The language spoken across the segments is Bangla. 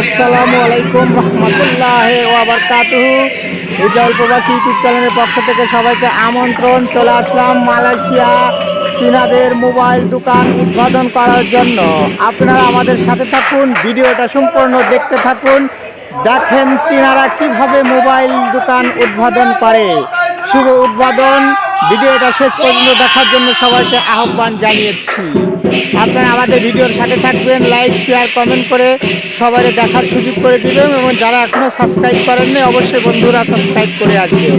আসসালামু আলাইকুম রহমতুল্লাহ ওয়াবারকাতুহু। রিজাউল প্রবাসী ইউটিউব চ্যানেলের পক্ষ থেকে সবাইকে আমন্ত্রণ, চলে আসলাম মালয়েশিয়া চীনাদের মোবাইল দোকান উদ্বোধন করার জন্য। আপনারা আমাদের সাথে থাকুন, ভিডিওটা সম্পূর্ণ দেখতে থাকুন। দেখেন চীনারা কীভাবে মোবাইল দোকান উদ্বোধন করে। শুভ উদ্বোধন। ভিডিওটা শেষ পর্যন্ত দেখার জন্য সবাইকে আহ্বান জানিয়েছি। আপনারা আমাদের ভিডিওর সাথে থাকবেন লাইক শেয়ার কমেন্ট করে সবাই দেখার সুযোগ করে দিবেন এবং যারা এখনও সাবস্ক্রাইব করেননি, অবশ্যই বন্ধুরা সাবস্ক্রাইব করে আসবেন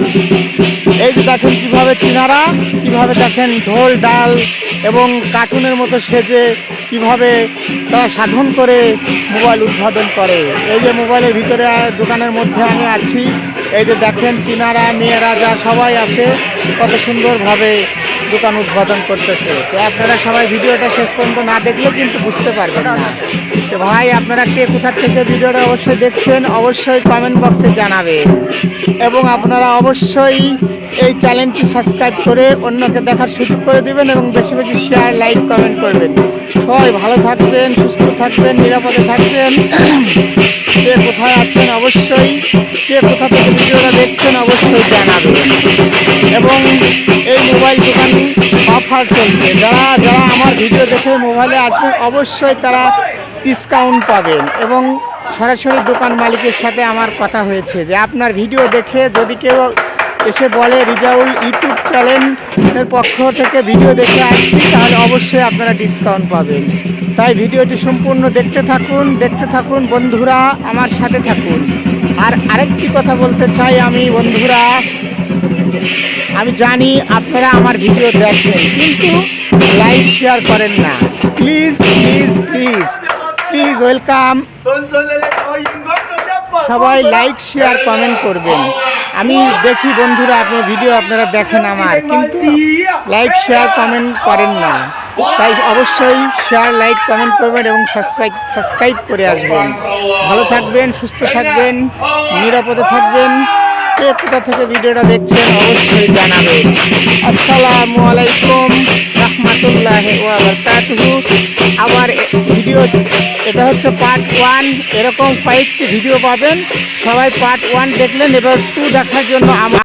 এই যে দেখেন কীভাবে চিনারা, কীভাবে দেখেন ঢোল, ডাল এবং কার্টুনের মতো সেজে কীভাবে তারা সাধন করে মোবাইল উদ্বোধন করে? এই যে মোবাইলের ভিতরে দোকানের মধ্যে আমি আছি। এই যে দেখেন চীনারা, মেয়েরা যা সবাই আছে, কত সুন্দরভাবে দোকান উদ্বোধন করতেছে। তো আপনারা সবাই ভিডিওটা শেষ পর্যন্ত না দেখলে কিন্তু বুঝতে পারবেন না। তো ভাই, আপনারা কে কোথার থেকে ভিডিওটা অবশ্যই দেখছেন, অবশ্যই কমেন্ট বক্সে জানাবেন। এবং আপনারা অবশ্যই এই চ্যানেলটি সাবস্ক্রাইব করে অন্যকে দেখার সুযোগ করে দিবেন এবং বেশি বেশি শেয়ার লাইক কমেন্ট করবেন। সবাই ভালো থাকবেন, সুস্থ থাকবেন, নিরাপদে থাকবেন। কে কোথায় আছেন অবশ্যই, কে কোথা থেকে ভিডিওটা দেখছেন অবশ্যই জানাবেন। এবং এই মোবাইল দোকান অফার চলছে। যারা যারা আমার ভিডিও দেখে মোবাইলে আসবেন, অবশ্যই তারা ডিসকাউন্ট পাবেন। এবং সরাসরি দোকান মালিকের সাথে আমার কথা হয়েছে যে, আপনার ভিডিও দেখে যদি কেউ এসে বলে রিজাউল ইউটিউব চ্যানেলের পক্ষ থেকে ভিডিও দেখে আসছি, তাহলে অবশ্যই আপনারা ডিসকাউন্ট পাবেন। তাই ভিডিওটি সম্পূর্ণ দেখতে থাকুন দেখতে থাকুন বন্ধুরা, আমার সাথে থাকুন। আর আরেকটি কথা বলতে চাই আমি, বন্ধুরা। আমি জানি আপনারা আমার ভিডিও দেখেন, কিন্তু লাইক শেয়ার করেন না। Please please please please welcome. সবাই লাইক শেয়ার কমেন্ট করবেন। আমি দেখি বন্ধুরা, আপনার ভিডিও আপনারা দেখেন আমার, কিন্তু লাইক শেয়ার কমেন্ট করেন না। তাই অবশ্যই শেয়ার লাইক কমেন্ট করবেন এবং সাবস্ক্রাইব সাবস্ক্রাইব করে আসবেন। ভালো থাকবেন, সুস্থ থাকবেন, নিরাপদে থাকবেন। কে কোথা থেকে ভিডিওটা দেখছেন অবশ্যই জানাবেন। আসসালামু আলাইকুম, রহমতুল্লাহ আবার ভিডিও, এটা হচ্ছে পার্ট ওয়ান এরকম কয়েকটি ভিডিও পাবেন। সবাই পার্ট ওয়ান দেখলেন, এবার টু দেখার জন্য আমার